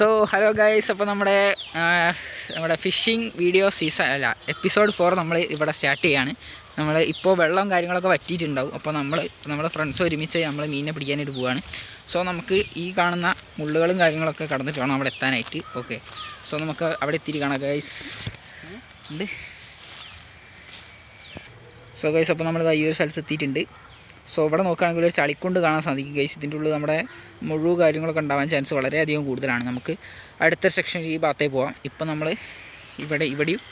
So hello guys അപ്പോൾ നമ്മുടെ നമ്മുടെ ഫിഷിംഗ് വീഡിയോ സീസൺ അല്ല എപ്പിസോഡ് ഫോർ നമ്മൾ ഇവിടെ സ്റ്റാർട്ട് ചെയ്യാണ്. നമ്മൾ ഇപ്പോൾ വെള്ളം കാര്യങ്ങളൊക്കെ വറ്റിയിട്ടുണ്ടാവും. അപ്പോൾ നമ്മൾ നമ്മുടെ ഫ്രണ്ട്സ് ഒരുമിച്ച് നമ്മൾ മീനിനെ പിടിക്കാനായിട്ട് പോവുകയാണ് സോ നമുക്ക് ഈ കാണുന്ന മുള്ളുകളും കാര്യങ്ങളൊക്കെ കടന്നിട്ട് വേണം അവിടെ എത്താനായിട്ട്. ഓക്കെ സോ നമുക്ക് അവിടെ എത്തിയിട്ട് കാണാം ഗൈസ് ഉണ്ട്. സോ ഗൈസ് അപ്പോൾ നമ്മൾ ഈ ഒരു സ്ഥലത്ത് എത്തിയിട്ടുണ്ട്. സോ ഇവിടെ നോക്കുകയാണെങ്കിൽ ഒരു ചളിക്കൊണ്ട് കാണാൻ സാധിക്കും ഗൈസ് ഇതിന്റെ ഉള്ളിൽ നമ്മുടെ മുഴുവൻ കാര്യങ്ങളൊക്കെ ഉണ്ടാവാൻ ചാൻസ് വളരെയധികം കൂടുതലാണ്. നമുക്ക് അടുത്ത സെക്ഷൻ ഈ ഭാഗത്തേക്ക് പോവാം. ഇപ്പം നമ്മൾ ഇവിടെ ഇവിടെയും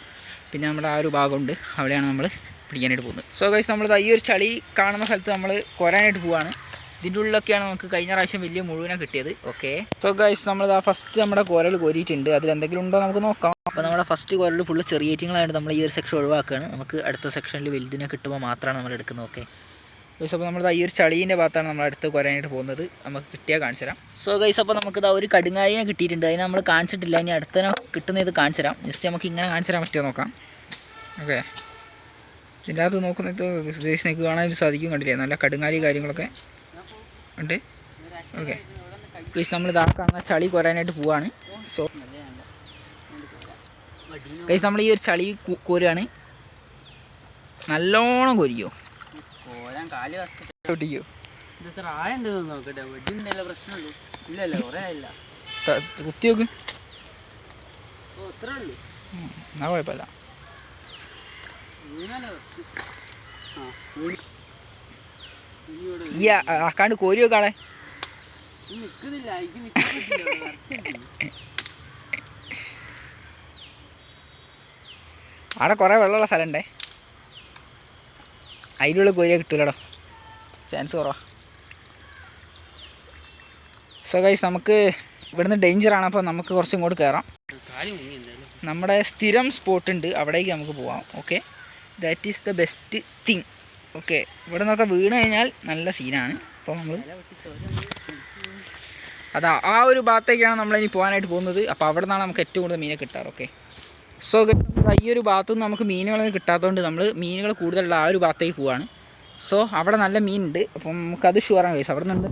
പിന്നെ നമ്മുടെ ആ ഒരു ഭാഗമുണ്ട്. അവിടെയാണ് നമ്മൾ പിടിക്കാനായിട്ട് പോകുന്നത്. സോ ഗൈസ് നമ്മൾ ഈ ഒരു ചളി കാണുന്ന സ്ഥലത്ത് നമ്മൾ കൊരാനായിട്ട് പോവാണ്. ഇതിന്റെ ഉള്ളിലൊക്കെയാണ് നമുക്ക് കഴിഞ്ഞ പ്രാവശ്യം വലിയ മുഴുവനെ കിട്ടിയത്. ഓക്കെ സോ ഗൈസ് നമ്മൾ ആ ഫസ്റ്റ് നമ്മുടെ കുരൽ കോരിയിട്ടുണ്ട്. അതിൽ എന്തെങ്കിലും ഉണ്ടോ നമുക്ക് നോക്കാം. അപ്പോൾ നമ്മുടെ ഫസ്റ്റ് കുരൽ ഫുള്ള് ചെറിയ ഐറ്റങ്ങളായിട്ട് നമ്മൾ ഈ ഒരു സെക്ഷൻ ഒഴിവാക്കുകയാണ്. നമുക്ക് അടുത്ത സെക്ഷനിൽ വലുതിനെ കിട്ടുമ്പോൾ മാത്രമാണ് നമ്മൾ എടുക്കുന്നത്. ഓക്കെ ഗൈസ് അപ്പോൾ നമ്മൾ ഈ ഒരു ചളീന്റെ ഭാഗത്താണ് നമ്മൾ അടുത്ത് കുറയാനായിട്ട് പോകുന്നത്. നമുക്ക് കിട്ടിയാൽ കാണിച്ചു തരാം. സോ ഗൈസ് അപ്പോൾ നമുക്ക് ഇതാ ഒരു കടുങ്ങായിനെ കിട്ടിയിട്ടുണ്ട്. അതിനെ നമ്മൾ കാണിച്ചിട്ടില്ല. ഇനി അടുത്തതിനെ കിട്ടുന്ന ഇത് കാണിച്ചു തരാം. ജസ്റ്റ് നമുക്ക് ഇങ്ങനെ കാണിച്ചു തരാൻ പറ്റുമോ നോക്കാം. ഓക്കെ ഇതിന്റെ അകത്ത് നോക്കുന്നത് ഗൈസ് നിങ്ങൾക്ക് കാണാൻ സാധിക്കും. കണ്ടില്ലേ? നല്ല കടുങ്ങാലി കാര്യങ്ങളൊക്കെ ഉണ്ട്. ഓക്കെ ഗൈസ് നമ്മൾ ഇതാ കാണുന്ന ചളി കുറയാനായിട്ട് പോവാണ്. സോ ഗൈസ് നമ്മൾ ഈ ഒരു ചളി കോരുകയാണ് നല്ലോണം കോരിയോ പോരാൻ കാൽ നോക്കട്ടെ? പ്രശ്നമുള്ളൂ. ഇല്ലല്ല കുറേ ആയില്ല. കുത്തി നോക്ക്. ഓ ഉള്ളൂ. എന്നാ കുഴപ്പമില്ല. ഈ ആക്കാണ്ട് കോരി വെക്കാളെ നിക്കുന്നില്ല എനിക്ക്. അവിടെ കുറേ വെള്ളമുള്ള സ്ഥലമുണ്ടേ. അതിലുള്ള കോരിയ കിട്ടൂലടോ. ചാൻസ് കുറവാ. സോ ഗൈസ് നമുക്ക് ഇവിടുന്ന് ഡേഞ്ചറാണ് അപ്പോൾ നമുക്ക് കുറച്ചും ഇങ്ങോട്ട് കയറാം നമ്മുടെ സ്ഥിരം സ്പോട്ട് ഉണ്ട്. അവിടേക്ക് നമുക്ക് പോവാം. Okay that is the best thing okay ഇവിടെ നിന്നൊക്കെ വീണ് കഴിഞ്ഞാൽ നല്ല സീനാണ് അപ്പോൾ നമ്മൾ അതാ ആ ഒരു ഭാഗത്തേക്കാണ് നമ്മളിനി പോകാനായിട്ട് പോകുന്നത്. അപ്പോൾ അവിടെ നിന്നാണ് നമുക്ക് ഏറ്റവും കൂടുതൽ മീനെ കിട്ടാറ്. ഓക്കെ സോ ഈ ഒരു ഭാഗത്തു നിന്ന് നമുക്ക് മീനുകളൊന്നും കിട്ടാത്തതുകൊണ്ട് നമ്മൾ മീനുകൾ കൂടുതലുള്ള ആ ഒരു ഭാഗത്തേക്ക് പോവാണ്. സോ അവിടെ നല്ല മീനുണ്ട്. അപ്പം നമുക്കത് ഷുവറാണ് കേസ് അവിടെ നിന്ന്